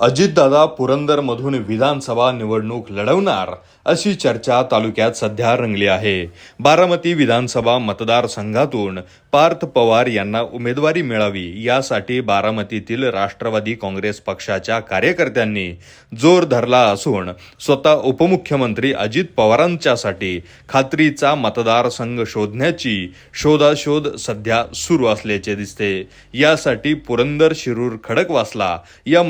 अजितदादा पुरंदरमधून विधानसभा निवडणूक लढवणार अशी चर्चा तालुक्यात सध्या रंगली आहे. बारामती विधानसभा मतदारसंघातून पार्थ पवार यांना उमेदवारी मिळावी यासाठी बारामतीतील राष्ट्रवादी काँग्रेस पक्षाच्या कार्यकर्त्यांनी जोर धरला असून स्वतः उपमुख्यमंत्री अजित पवारांच्यासाठी खात्रीचा मतदारसंघ शोधण्याची शोधाशोध सध्या सुरू असल्याचे दिसते. यासाठी पुरंदर शिरूर खडकवासला या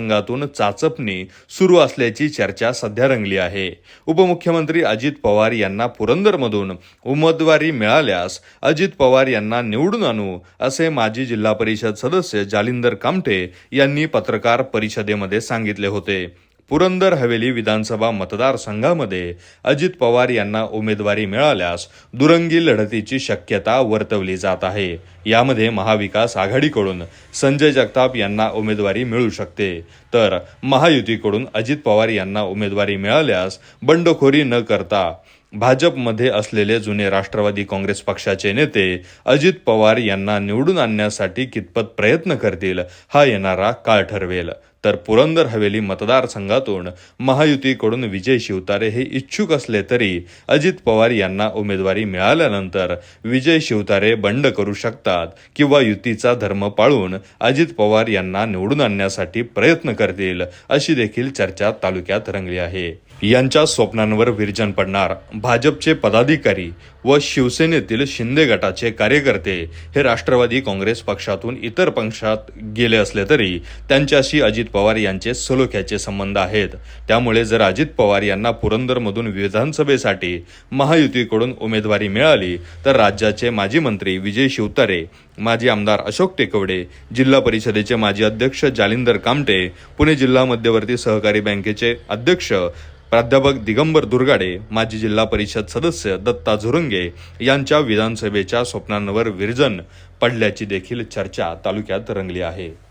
मतदारसंघातून चाचपणी सुरू असल्याची चर्चा सध्या रंगली आहे. उपमुख्यमंत्री अजित पवार यांना पुरंदरमधून उमेदवारी मिळाल्यास अजित पवार यांना निवडून आणू असे माजी जिल्हा परिषद सदस्य जालिंदर कामठे यांनी पत्रकार परिषदेमध्ये सांगितले होते. पुरंदर हवेली विधानसभा मतदारसंघामध्ये अजित पवार यांना उमेदवारी मिळाल्यास दुरंगी लढतीची शक्यता वर्तवली जात आहे. यामध्ये महाविकास आघाडीकडून संजय जगताप यांना उमेदवारी मिळू शकते. तर महायुतीकडून अजित पवार यांना उमेदवारी मिळाल्यास बंडखोरी न करता भाजपमध्ये असलेले जुने राष्ट्रवादी काँग्रेस पक्षाचे नेते अजित पवार यांना निवडून आणण्यासाठी कितपत प्रयत्न करतील हा येणारा काळ ठरवेल. तर पुरंदर हवेली मतदारसंघातून महायुतीकडून विजय शिवतारे हे इच्छुक असले तरी अजित पवार यांना उमेदवारी मिळाल्यानंतर विजय शिवतारे बंड करू शकतात किंवा युतीचा धर्म पाळून अजित पवार यांना निवडून आणण्यासाठी प्रयत्न करतील अशी देखील चर्चा तालुक्यात रंगली आहे. यांच्या स्वप्नांवर विरजन पडणार भाजपचे पदाधिकारी व शिवसेनेतील शिंदे गटाचे कार्यकर्ते हे राष्ट्रवादी काँग्रेस पक्षातून इतर पक्षात गेले असले तरी त्यांच्याशी अजित पवार यांचे सलोख्याचे संबंध आहेत. त्यामुळे जर अजित पवार यांना पुरंदरमधून विधानसभेसाठी महायुतीकडून उमेदवारी मिळाली तर राज्याचे माजी मंत्री विजय शिवतारे माजी आमदार अशोक टेकवडे जिल्हा परिषदेचे माजी अध्यक्ष जालिंदर कामटे पुणे जिल्हा मध्यवर्ती सहकारी बँकेचे अध्यक्ष प्राध्यापक दिगंबर दुर्गाडे माजी जिल्हा परिषद सदस्य दत्ता झुरंगे यांच्या विधानसभेच्या स्वप्नांवर विरजन पडल्याची देखील चर्चा तालुक्यात रंगली आहे.